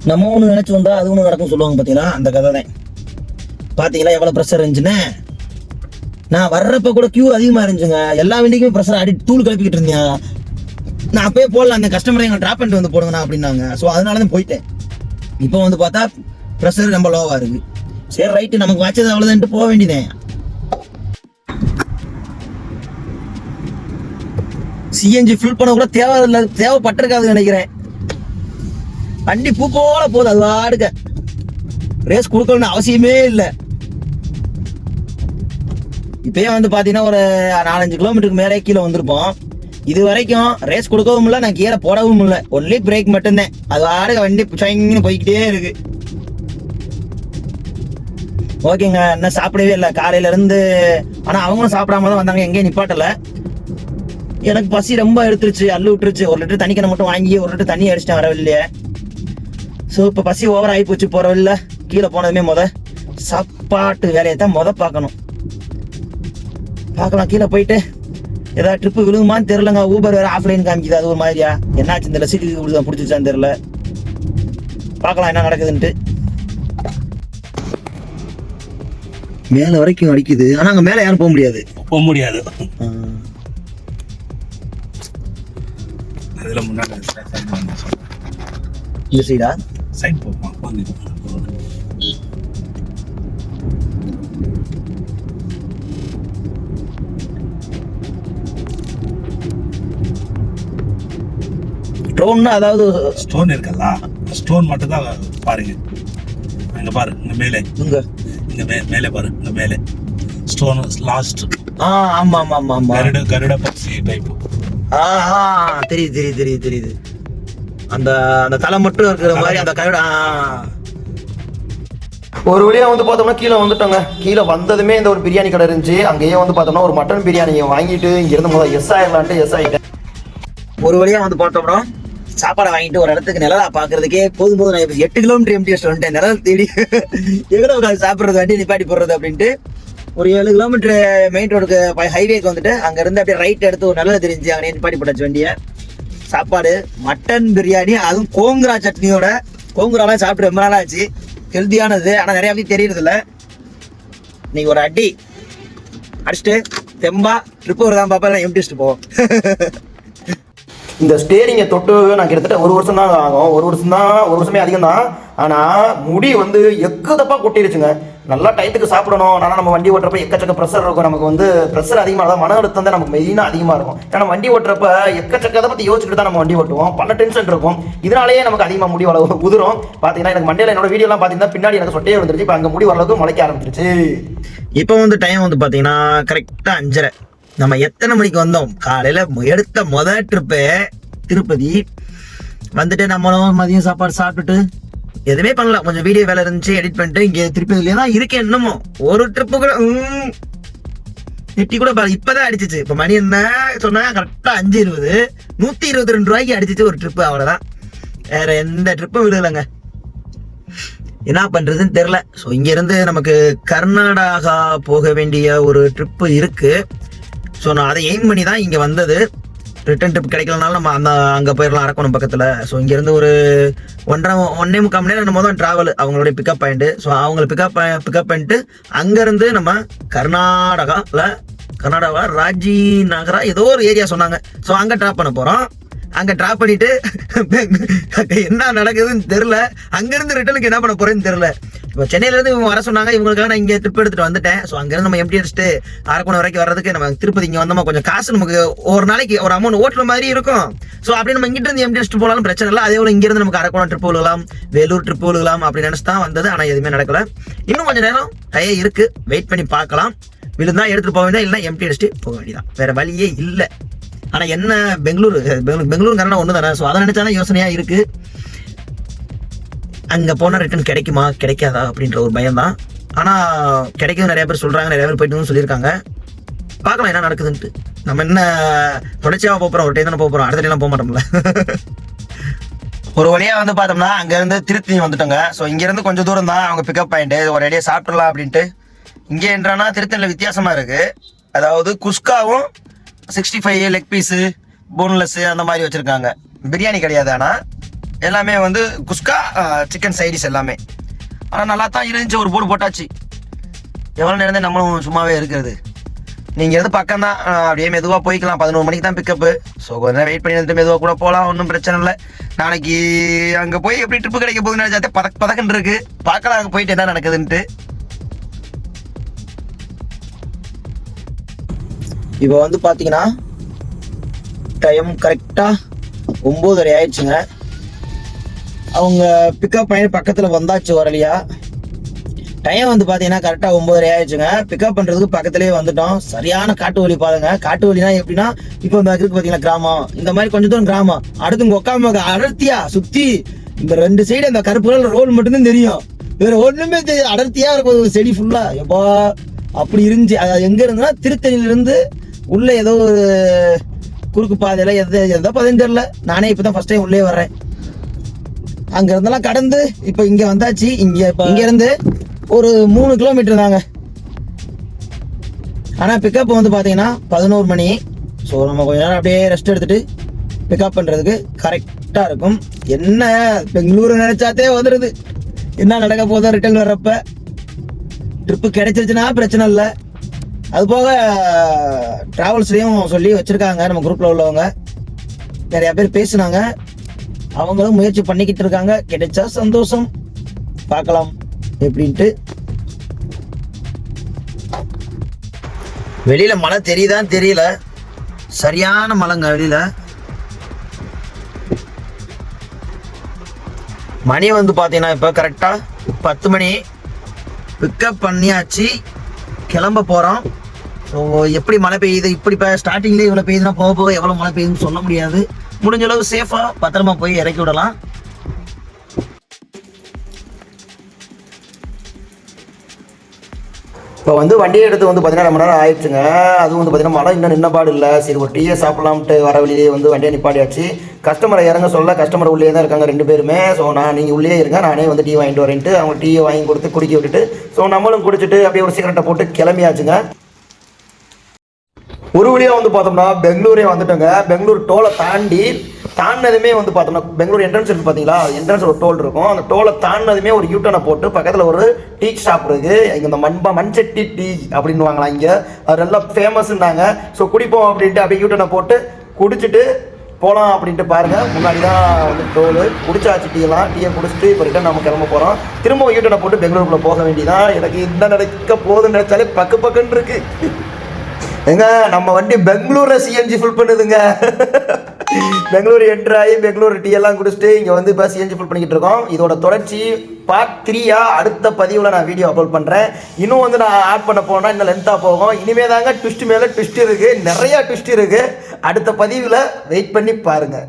நம்ம ஒன்று நினச்சி வந்தால் அது ஒன்று நடக்கும் சொல்லுவாங்க பார்த்தீங்களா அந்த கதை தான் பார்த்தீங்களா எவ்வளோ ப்ரெஷர் இருந்துச்சுன்னு? நான் வர்றப்ப கூட க்யூ அதிகமாக இருந்துச்சுங்க. எல்லா வண்டிக்குமே ப்ரெஷர் அடி தூள் கிளப்பிக்கிட்டு இருந்தேன் நான் அப்பயே போடலாம் அந்த கஸ்டமரை எங்களை ட்ராப் பண்ணிட்டு வந்து போடுங்கண்ணா அப்படின்னாங்க. ஸோ அதனால தான் போயிட்டேன். இப்போ வந்து பார்த்தா ப்ரெஷர் ரொம்ப லோவாக இருக்குது சரி ரைட்டு நமக்கு வச்சது அவ்வளோதான்ட்டு போக வேண்டியதேன் சிஎன்ஜி ஃபில் பண்ண கூட தேவை இல்லை தேவைப்பட்டிருக்காதுன்னு நினைக்கிறேன். வண்டி பூ போல போகுது அது வாடுக்க. ரேஸ் கொடுக்கணும்னு அவசியமே இல்லை. இப்பயே வந்து பாத்தீங்கன்னா ஒரு நாலஞ்சு கிலோமீட்டருக்கு மேலே கீழே வந்திருப்போம். இது வரைக்கும் ரேஸ் கொடுக்கவும் இல்லை நான் கீழே போடவும் இல்லை. ஒன்லி பிரேக் மட்டும்தான். அது வாடகை வண்டி சுவங்கின்னு போய்கிட்டே இருக்கு. ஓகேங்க இன்னும் சாப்பிடவே இல்லை. காலையில இருந்து ஆனா அவங்களும் சாப்பிடாம தான் வந்தாங்க எங்கேயும் நிப்பாட்டல. எனக்கு பசி ரொம்ப எடுத்துருச்சு அள்ளு விட்டுருச்சு. ஒரு லிட்டர் தண்ணி கண்ணை மட்டும் வாங்கி ஒரு லிட்டர் தண்ணி அடிச்சிட்டேன் வரவில்லையே. ஸோ இப்போ பசி ஓவர் ஆகி போச்சு போற கீழே போனதுமே முத சாப்பாட்டு வேலையை தான் முத பார்க்கணும். பார்க்கலாம். கீழே போயிட்டு ஏதாவது ட்ரிப்பு விழுகுமான்னு தெரிலங்க ஊபர் வேற ஆஃப்லைன் காமிக்குது. அது ஒரு மாதிரியா? என்னாச்சு இந்த சீட்டு இப்படி பிடிச்சிச்சான்னு தெரில பார்க்கலாம் என்ன நடக்குதுன்ட்டு. மேல வரைக்கும் அடிக்குது. ஆனா அங்க மேல யாரும் போக முடியாது.
போக முடியாது. அதுல முன்னாடி
இந்த சைடா
சைட் போமா?
ட்ரோன்னா அதாவது
ஸ்டோன் இருக்கல்ல? ஸ்டோன் மட்டும் தான் பாருங்க. அங்க பாரு இங்க மேலே.
இங்க
இங்க மே மேலே பாரு இங்க மேலே. ஸ்டோன் லாஸ்ட்
ஆ ஆமா ஆமா ஆமா ஆமா
கருட கருட பக்சி டைப்
ஆ ஆ, தெரியுது தெரியுது தெரியுது தெரியுது. அந்த அந்த தலை மட்டும் இருக்கிற மாதிரி அந்த கருடா ஒரு வழியா வந்து பார்த்தோம்னா கீழே வந்துட்டோங்க. கீழே வந்ததுமே இந்த ஒரு பிரியாணி கடை இருந்துச்சு. அங்கேயே வந்து பார்த்தோம்னா ஒரு மட்டன் பிரியாணியை வாங்கிட்டு இங்க இருந்து முதல்ல எஸ் ஆயிடலான்ட்டு எஸ் ஆயிட்டேன். ஒரு வழியா வந்து பார்த்தோம்னா சாப்பாடை வாங்கிட்டு ஒரு இடத்துக்கு நிழலா பாக்குறதுக்கே போதும் போதும் நான் எட்டு கிலோமீட்டர் எம்டி வந்துட்டேன். நிழல் தேடி. எவ்வளோ உட்காந்து சாப்பிட்றது வண்டி நிப்பாட்டி போடுறது அப்படின்ட்டு ஒரு ஏழு கிலோமீட்டர் மெயின் ரோடுக்கு ஹைவேக்கு வந்துட்டு அங்க இருந்து அப்படியே ரைட் எடுத்து ஒரு நல்லது தெரிஞ்சு அங்கே நிப்பாட்டி போட்டாச்சு வண்டியை. சாப்பாடு மட்டன் பிரியாணி அதுவும் கோங்குரா சட்னியோட. கோங்குராலாம் சாப்பிட்டு ரொம்ப நாள் ஆச்சு ஹெல்த்தியானது ஆனால் நிறைய பேர் தெரியறது இல்ல இன்னைக்கு ஒரு அடி. அடிச்சுட்டு தெம்பா ட்ரிப் ஒரு தான் பாப்பா எம்டிஸ்ட்டு போவோம் இந்த ஸ்டேரிங்கை தொட்டு நான் கிட்டத்தட்ட ஒரு வருஷம் தான் ஆகும். ஒரு வருஷம் தான் ஒரு வருஷமே அதிகம் தான். ஆனால் முடி வந்து எக்கதப்பாக கொட்டிருச்சுங்க. நல்லா டயத்துக்கு சாப்பிடணும். ஆனால் நம்ம வண்டி ஓட்டுறப்ப எக்கச்சக்க ப்ரெஷர் இருக்கும். நமக்கு வந்து ப்ரெஷர் அதிகமாக தான் மன அழுத்தம் தான் நமக்கு மெயினாக அதிகமாக இருக்கும். ஏன்னா வண்டி ஓட்டுறப்ப எக்கச்சக்கதை பற்றி யோசிச்சுட்டு தான் நம்ம வண்டி ஓட்டுவோம். பல டென்ஷன் இருக்கும். இதனாலேயே நமக்கு அதிகமாக முடி வளவு உதிரும். பார்த்தீங்கன்னா எனக்கு மண்டையில் என்னோட வீடியோலாம் பார்த்தீங்கன்னா பின்னாடி எனக்கு சொட்டையே வந்துருச்சு இப்போ அங்கே முடி வரளவுக்கு முளைக்க ஆரம்பிச்சிருச்சு. இப்போ வந்து டைம் வந்து பார்த்தீங்கன்னா கரெக்டாக அஞ்சரை. நம்ம எத்தனை மணிக்கு வந்தோம்? காலையில எடுத்த முத ட்ரிப்பு திருப்பதி. வந்துட்டு நம்மளும் மதியம் சாப்பாடு சாப்பிட்டுட்டு எதுவுமே பண்ணல. கொஞ்சம் வீடியோ வேலை இருந்துச்சு எடிட் பண்ணிட்டு இங்கே திருப்பதிலே தான் இருக்கேன் இன்னமும். ஒரு ட்ரிப்பு கூட ம், கூட பாரு இப்பதான் அடிச்சிச்சு. இப்ப மணி என்ன சொன்னா கரெக்டா அஞ்சு இருபது. நூத்தி இருபத்தி ரெண்டு ரூபாய்க்கு அடிச்சிச்சு ஒரு ட்ரிப்பு அவ்வளவுதான். வேற எந்த ட்ரிப்பும் விடலைங்க. என்ன பண்றதுன்னு தெரில ஸோ இங்கேருந்து நமக்கு கர்நாடகா போக வேண்டிய ஒரு ட்ரிப்பு இருக்கு. ஸோ நான் அதை எய்ம் பண்ணி தான் இங்கே வந்தது. ரிட்டன் ட்ரிப் கிடைக்கலனாலும் நம்ம அந்த அங்கே போயிடலாம் அரக்கணும் பக்கத்தில். ஸோ இங்கேருந்து ஒரு ஒன்றரை ஒன்றே முக்கால் மணி நேரம் நம்ம தான் ட்ராவல் அவங்களுடைய பிக்கப் பாயிண்ட்டு ஸோ அவங்கள பிக்கப் பிக்கப் பண்ணிட்டு அங்கேருந்து நம்ம கர்நாடகாவில் கர்நாடகா ராஜி நகரா ஏதோ ஒரு ஏரியா சொன்னாங்க. ஸோ அங்கே ட்ராப் பண்ண போகிறோம் அங்கே ட்ராப் பண்ணிட்டு என்ன நடக்குதுன்னு தெரில அங்கேருந்து ரிட்டனுக்கு என்ன பண்ண போகிறேன்னு தெரில இப்போ சென்னையிலேருந்து இவங்க வர சொன்னாங்க இவங்களுக்காக நான் இங்கே ட்ரிப் எடுத்துட்டு வந்துட்டேன். ஸோ அங்கேருந்து நம்ம எம்டி அடிச்சுட்டு அரக்கோணம் வரைக்கும் வர்றதுக்கு நம்ம திருப்பதி இங்கே வந்தோமா கொஞ்சம் காசு நமக்கு ஒரு நாளைக்கு ஒரு அமௌண்ட் ஓட்டுற மாதிரி இருக்கும். ஸோ அப்படி நம்ம இங்கிட்ட இருந்து எம்டி அடிச்சுட்டு போகலாம் பிரச்சனை இல்லை. அதே போல இங்கேருந்து நமக்கு அரக்கோணம் ட்ரிப் விழுகலாம் வேலூர் ட்ரிப் விழுகலாம் அப்படி நினச்சி தான் வந்தது. ஆனால் எதுவுமே நடக்கல. இன்னும் கொஞ்சம் நேரம் டைய இருக்குது வெயிட் பண்ணி பார்க்கலாம். விழுந்தா எடுத்துகிட்டு போக வேண்டியது இல்லைன்னா எம்டி அடிச்சுட்டு போக வேண்டியதான் வேறு வழியே இல்லை. ஆனால் என்ன பெங்களூர் பெங்களூர் பெங்களூர் கரணம் ஒன்று தானே ஸோ அதை நினச்சாலும் யோசனையாக இருக்குது அங்கே போனால் ரிட்டர்ன் கிடைக்குமா? கிடைக்காதா? அப்படின்ற ஒரு பயம் தான் ஆனால் கிடைக்கும் நிறைய பேர் சொல்கிறாங்க நிறைய பேர் போயிட்டு சொல்லியிருக்காங்க. பார்க்கலாம் என்ன நடக்குதுன்ட்டு. நம்ம என்ன தொடர்ச்சியாக போகிறோம் ஒரு டைம் தானே போகிறோம் அடுத்த டைம் போக மாட்டோம்ல. ஒரு வழியாக வந்து பார்த்தோம்னா அங்கேருந்து திருத்தி வந்துட்டோங்க. ஸோ இங்கேருந்து கொஞ்சம் தூரம் தான் அவங்க பிக்கப் பாயிண்ட்டு ஒரு அடியாக சாப்பிட்றலாம் அப்படின்ட்டு. இங்கே என்றானா திருத்தணியில் வித்தியாசமாக இருக்குது அதாவது குஸ்காவும் sixty five leg piece boneless அந்த மாதிரி வச்சுருக்காங்க. பிரியாணி கிடையாது ஆனால் எல்லாமே வந்து குஸ்கா சிக்கன் சைடிஸ் எல்லாமே. ஆனால் நல்லா தான் இருந்துச்சு ஒரு போடு போட்டாச்சு. எவ்வளோ நேரம் நம்மளும் சும்மாவே இருக்கிறது. நீங்கள் எது பக்கம் தான் அப்படியே மெதுவாக போய்க்கலாம். பதினோரு மணிக்கு தான் பிக்கப்பு ஸோ கொஞ்ச நேரம் வெயிட் பண்ணி வந்துட்டு மெதுவாக கூட போகலாம் ஒன்றும் பிரச்சனை இல்லை. நாளைக்கு அங்கே போய் எப்படி ட்ரிப்பு கிடைக்க போகுதுன்னு நினச்சாத்தே பதக் பதக்குன்னு இருக்குது பார்க்கலாம் அங்கே போயிட்டு என்ன நடக்குதுன்ட்டு. இப்போ வந்து பார்த்தீங்கன்னா டைம் கரெக்டாக ஒம்போதரை ஆயிடுச்சுங்க. அவங்க பிக்கப் பண்ணி பக்கத்தில் வந்தாச்சு வரலையா? டைம் வந்து பார்த்தீங்கன்னா கரெக்டாக ஒம்பதரை ஆயிடுச்சுங்க. பிக்கப் பண்ணுறதுக்கு பக்கத்துலேயே வந்துட்டோம். சரியான காட்டு வழி பாருங்க. காட்டு வழினா எப்படின்னா இப்போ இந்த இருக்கு பார்த்தீங்கன்னா கிராமம். இந்த மாதிரி கொஞ்சம் தூரம் கிராமம். அடுத்து இங்கே உட்காம அடர்த்தியா சுற்றி இந்த ரெண்டு சைடு அந்த கருப்பு ரோல் ரோடு மட்டும்தான் தெரியும். வேற ஒண்ணுமே தெரியும் அடர்த்தியா இருக்கும். செடி ஃபுல்லா எப்போ அப்படி இருந்துச்சு. அது எங்க இருந்துன்னா திருத்தணியில இருந்து உள்ள ஏதோ ஒரு குறுக்கு பாதையில எது எதோ பாதைன்னு தெரியல. நானே இப்பதான் ஃபர்ஸ்ட் டைம் உள்ளே வர்றேன். அங்க இருந்தெல்லாம் கடந்து இப்ப இங்க வந்தாச்சு. இங்க இங்க இருந்து ஒரு மூணு கிலோமீட்டர் தாங்க. ஆனா பிக்கப் வந்து பாத்தீங்கன்னா பதினோரு மணி. ஸோ நம்ம கொஞ்ச நேரம் அப்படியே ரெஸ்ட் எடுத்துட்டு பிக்கப் பண்றதுக்கு கரெக்டா இருக்கும். என்ன பெங்களூரு நினைச்சாத்தே வந்துடுது என்ன நடக்க போதோ ரிட்டர்ன் வர்றப்ப. ட்ரிப்பு கிடைச்சிருச்சுன்னா பிரச்சனை இல்லை. அது போக ட்ராவல்ஸ்லேயும் சொல்லி வச்சிருக்காங்க நம்ம குரூப்பில் உள்ளவங்க. நிறையா பேர் பேசுனாங்க. அவங்களும் முயற்சி பண்ணிக்கிட்டு இருக்காங்க. கிடைச்சா சந்தோஷம். பார்க்கலாம் எப்படின்ட்டு. வெளியில் மழை தெரியுதான்னு தெரியல. சரியான மழைங்க வெளியில். மணி வந்து பார்த்தீங்கன்னா இப்போ கரெக்டாக பத்து மணி. பிக்கப் பண்ணியாச்சு. கிளம்ப போகிறோம் ஸோ எப்படி மழை பெய்யுது? இப்படி இப்போ ஸ்டார்டிங்லேயே இவ்வளோ பெய்யுதுன்னா போக போக எவ்வளோ மழை பெய்யுதுன்னு சொல்ல முடியாது. முடிஞ்ச அளவு சேஃபாக பத்திரமா போய் இறக்கி விடலாம். இப்போ வந்து வண்டியை எடுத்து வந்து பார்த்தீங்கன்னா மணி நேரம் ஆயிடுச்சுங்க. அதுவும் வந்து பார்த்தீங்கன்னா மழை இன்னும் நின்னபாடு இல்லை. சரி ஒரு டீயை சாப்பிடலாம்ட்டு வர வழியிலேயே வந்து வண்டியை நிப்பாடியாச்சு கஸ்டமரை இறங்க சொல்ல? கஸ்டமர் உள்ளே தான் இருக்காங்க ரெண்டு பேருமே. ஸோ நான் நீங்கள் உள்ளே இருங்க. நானே வந்து டீ வாங்கிட்டு வரேன்ட்டு அவங்க டீயை வாங்கி கொடுத்து குடிக்க விட்டுட்டு ஸோ நம்மளும் குடிச்சிட்டு அப்படியே ஒரு சிகரெட்டை போட்டு கிளம்பியாச்சுங்க. ஒரு வழியாக வந்து பார்த்தோம்னா பெங்களூரே வந்துட்டோங்க. பெங்களூர் டோலை தாண்டி தாண்டினதுமே வந்து பார்த்தோம்னா பெங்களூர் என்ட்ரன்ஸ் இருக்கு பார்த்தீங்களா? என்ட்ரன்ஸ் ஒரு டோல் இருக்கும். அந்த டோலை தாண்டினதுமே ஒரு யூட்டனை போட்டு பக்கத்தில் ஒரு டீ ஷாப் இருக்கு. இங்கே இந்த மண்பா மண்சட்டி டீ அப்படின்னு வாங்கலாம் இங்கே. அது நல்லா ஃபேமஸ்ன்னாங்க ஸோ குடிப்போம் அப்படின்ட்டு அப்படியே யூட்டனை போட்டு குடிச்சிட்டு போகலாம் அப்படின்ட்டு பாருங்கள் முன்னாடி தான் வந்து டோலு குடிச்சாச்சு டீலாம் டீயை குடிச்சிட்டு இப்போ ரிட்டன் நம்ம கிளம்ப போகிறோம் திரும்ப யூட்டனை போட்டு பெங்களூருக்குள்ளே போக வேண்டியதான் எனக்கு இந்த நடக்க போகுதுன்னு நினைச்சாலே பக்கு பக்குன்னு இருக்கு. ஏங்க நம்ம வண்டி பெங்களூரில் சிஎன்ஜி ஃபுல் பண்ணுதுங்க. பெங்களூர் என்ட்ரு ஆகி பெங்களூர் டீ எல்லாம் குடிச்சிட்டு இங்கே வந்து இப்போ சிஎன்ஜி ஃபுல் பண்ணிக்கிட்டு இருக்கோம். இதோட தொடர்ச்சி பார்ட் த்ரீயா அடுத்த பதிவில் நான் வீடியோ அப்லோட் பண்ணுறேன் இன்னும் வந்து நான் ஆட் பண்ண போனால் இன்னும் லென்த்தாக போகும். இனிமே தாங்க ட்விஸ்ட் மேலே ட்விஸ்ட் இருக்குது நிறையா ட்விஸ்ட் இருக்குது அடுத்த பதிவில் வெயிட் பண்ணி பாருங்கள்